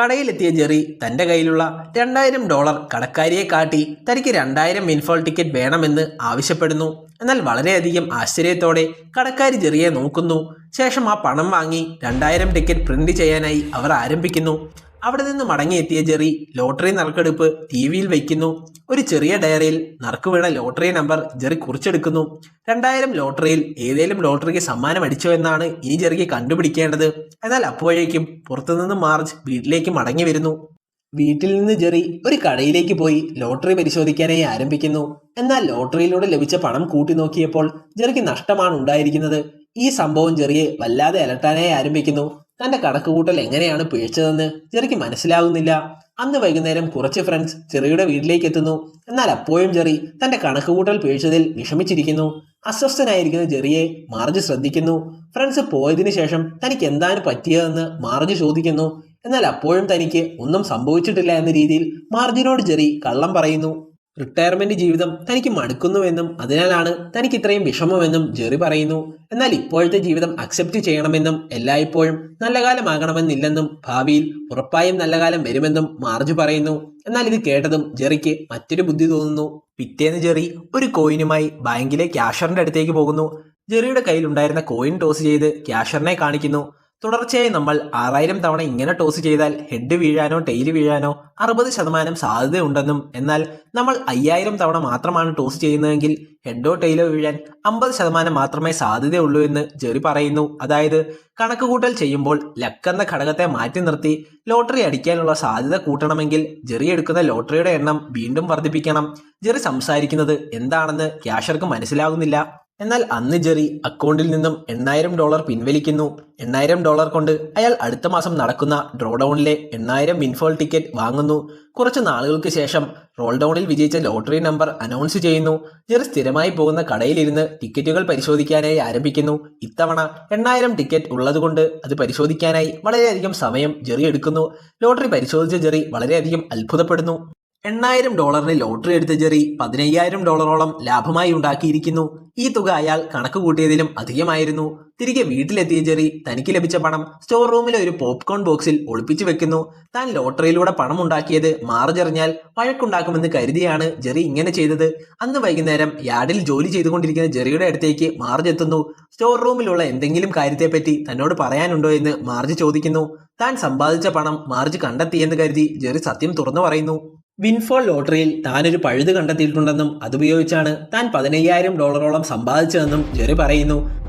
കടയിലെത്തിയ Jerry തന്റെ കയ്യിലുള്ള രണ്ടായിരം ഡോളർ കടക്കാരിയെ കാട്ടി തനിക്ക് രണ്ടായിരം മിൻഫോൾ ടിക്കറ്റ് വേണമെന്ന് ആവശ്യപ്പെടുന്നു. എന്നാൽ വളരെയധികം ആശ്ചര്യത്തോടെ കടക്കാരി ജെറിയെ നോക്കുന്നു. ശേഷം ആ പണം വാങ്ങി രണ്ടായിരം ടിക്കറ്റ് പ്രിന്റ് ചെയ്യാനായി അവർ ആരംഭിക്കുന്നു. അവിടെ നിന്ന് മടങ്ങിയെത്തിയ ജെറി ലോട്ടറി നറുക്കെടുപ്പ് ടി വിയിൽ വയ്ക്കുന്നു ഒരു ചെറിയ ഡയറിയിൽ നറുക്ക് വീണ ലോട്ടറി നമ്പർ ജെറി കുറിച്ചെടുക്കുന്നു. രണ്ടായിരം ലോട്ടറിയിൽ ഏതേലും ലോട്ടറിക്ക് സമ്മാനം അടിച്ചോ എന്നാണ് ഇനി ജെറിക്ക് കണ്ടുപിടിക്കേണ്ടത്. എന്നാൽ അപ്പോഴേക്കും പുറത്തുനിന്ന് മാർജ് വീട്ടിലേക്ക് മടങ്ങി വരുന്നു. വീട്ടിൽ നിന്ന് ജെറി ഒരു കടയിലേക്ക് പോയി ലോട്ടറി പരിശോധിക്കാനായി ആരംഭിക്കുന്നു. എന്നാൽ ലോട്ടറിയിലൂടെ ലഭിച്ച പണം കൂട്ടി നോക്കിയപ്പോൾ ജെറിക്ക് നഷ്ടമാണ് ഉണ്ടായിരിക്കുന്നത്. ഈ സംഭവം ജെറിയെ വല്ലാതെ അലട്ടാനായി ആരംഭിക്കുന്നു. തന്റെ കണക്കുകൂട്ടൽ എങ്ങനെയാണ് പിഴച്ചതെന്ന് ചെറിക്ക് മനസ്സിലാകുന്നില്ല അന്ന് വൈകുന്നേരം കുറച്ച് ഫ്രണ്ട്സ് ചെറിയുടെ വീട്ടിലേക്ക് എത്തുന്നു. എന്നാൽ അപ്പോഴും ചെറി തന്റെ കണക്കുകൂട്ടൽ പിഴച്ചതിൽ വിഷമിച്ചിരിക്കുന്നു. അസ്വസ്ഥനായിരിക്കുന്ന ജെറിയെ മാർജ് ശ്രദ്ധിക്കുന്നു. ഫ്രണ്ട്സ് പോയതിനു ശേഷം തനിക്ക് എന്താണ് പറ്റിയതെന്ന് മാർജ് ചോദിക്കുന്നു. എന്നാൽ അപ്പോഴും തനിക്ക് ഒന്നും സംഭവിച്ചിട്ടില്ല എന്ന രീതിയിൽ മാർജിനോട് ജെറി കള്ളം പറയുന്നു. റിട്ടയർമെന്റ് ജീവിതം തനിക്ക് മടുക്കുന്നുവെന്നും അതിനാലാണ് തനിക്ക് ഇത്രയും വിഷമമെന്നും ജെറി പറയുന്നു. എന്നാൽ ഇപ്പോഴത്തെ ജീവിതം അക്സെപ്റ്റ് ചെയ്യണമെന്നും എല്ലായ്പ്പോഴും നല്ല കാലമാകണമെന്നില്ലെന്നും ഭാവിയിൽ ഉറപ്പായും നല്ല കാലം വരുമെന്നും മാർജ് പറയുന്നു. എന്നാൽ ഇത് കേട്ടതും ജെറിക്ക് മറ്റൊരു ബുദ്ധി തോന്നുന്നു. പിറ്റേന്ന് ജെറി ഒരു കോയിനുമായി ബാങ്കിലെ ക്യാഷറിന്റെ അടുത്തേക്ക് പോകുന്നു. ജെറിയുടെ കയ്യിലുണ്ടായിരുന്ന കോയിൻ ടോസ് ചെയ്ത് ക്യാഷറിനെ കാണിക്കുന്നു. തുടർച്ചയായി നമ്മൾ ആറായിരം തവണ ഇങ്ങനെ ടോസ് ചെയ്താൽ ഹെഡ് വീഴാനോ ടെയിൽ വീഴാനോ അറുപത് ശതമാനം സാധ്യതയുണ്ടെന്നും എന്നാൽ നമ്മൾ അയ്യായിരം തവണ മാത്രമാണ് ടോസ് ചെയ്യുന്നതെങ്കിൽ ഹെഡോ ടെയിലോ വീഴാൻ അമ്പത് ശതമാനം മാത്രമേ സാധ്യതയുള്ളൂ എന്ന് ജെറി പറയുന്നു. അതായത് കണക്കുകൂട്ടൽ ചെയ്യുമ്പോൾ ലക്ക് എന്ന ഘടകത്തെ മാറ്റി നിർത്തി ലോട്ടറി അടിക്കാനുള്ള സാധ്യത കൂട്ടണമെങ്കിൽ ജെറി എടുക്കുന്ന ലോട്ടറിയുടെ എണ്ണം വീണ്ടും വർദ്ധിപ്പിക്കണം. ജെറി സംസാരിക്കുന്നത് എന്താണെന്ന് ക്യാഷർക്ക് മനസ്സിലാകുന്നില്ല. എന്നാൽ അന്ന് ജെറി അക്കൗണ്ടിൽ നിന്നും എണ്ണായിരം ഡോളർ പിൻവലിക്കുന്നു. എണ്ണായിരം ഡോളർ കൊണ്ട് അയാൾ അടുത്ത മാസം നടക്കുന്ന ഡ്രോ ഡൗണിലെ എണ്ണായിരം വിൻഫോൾ ടിക്കറ്റ് വാങ്ങുന്നു. കുറച്ച് നാളുകൾക്ക് ശേഷം റോൾ ഡൗണിൽ വിജയിച്ച ലോട്ടറി നമ്പർ അനൗൺസ് ചെയ്യുന്നു. ജെറി സ്ഥിരമായി പോകുന്ന കടയിലിരുന്ന് ടിക്കറ്റുകൾ പരിശോധിക്കാനായി ആരംഭിക്കുന്നു. ഇത്തവണ എണ്ണായിരം ടിക്കറ്റ് ഉള്ളതുകൊണ്ട് അത് പരിശോധിക്കാനായി വളരെയധികം സമയം ജെറി എടുക്കുന്നു. ലോട്ടറി പരിശോധിച്ച ജെറി വളരെയധികം അത്ഭുതപ്പെടുന്നു. എണ്ണായിരം ഡോളറിന് ലോട്ടറി എടുത്ത ജെറി പതിനയ്യായിരം ഡോളറോളം ലാഭമായി ഉണ്ടാക്കിയിരിക്കുന്നു. ഈ തുക അയാൾ കണക്ക് കൂട്ടിയതിലും അധികമായിരുന്നു. തിരികെ വീട്ടിലെത്തിയ ജെറി തനിക്ക് ലഭിച്ച പണം സ്റ്റോർ റൂമിലെ ഒരു പോപ്കോൺ ബോക്സിൽ ഒളിപ്പിച്ചു വെക്കുന്നു. താൻ ലോട്ടറിയിലൂടെ പണം ഉണ്ടാക്കിയത് മാർജറിഞ്ഞാൽ വഴക്കുണ്ടാക്കുമെന്ന് കരുതിയാണ് ജെറി ഇങ്ങനെ ചെയ്തത്. അന്ന് വൈകുന്നേരം യാർഡിൽ ജോലി ചെയ്തുകൊണ്ടിരിക്കുന്ന ജെറിയുടെ അടുത്തേക്ക് മാർജ് എത്തുന്നു സ്റ്റോർ റൂമിലുള്ള എന്തെങ്കിലും കാര്യത്തെപ്പറ്റി തന്നോട് പറയാനുണ്ടോ എന്ന് മാർജ് ചോദിക്കുന്നു. താൻ സമ്പാദിച്ച പണം മാർജ് കണ്ടെത്തിയെന്ന് കരുതി ജെറി സത്യം തുറന്നു പറയുന്നു. വിൻഫോൾ ലോട്ടറിയിൽ താൻ താനൊരു പഴുത് കണ്ടെത്തിയിട്ടുണ്ടെന്നും അതുപയോഗിച്ചാണ് താൻ പതിനയ്യായിരം ഡോളറോളം സമ്പാദിച്ചതെന്നും ജെറി പറയുന്നു.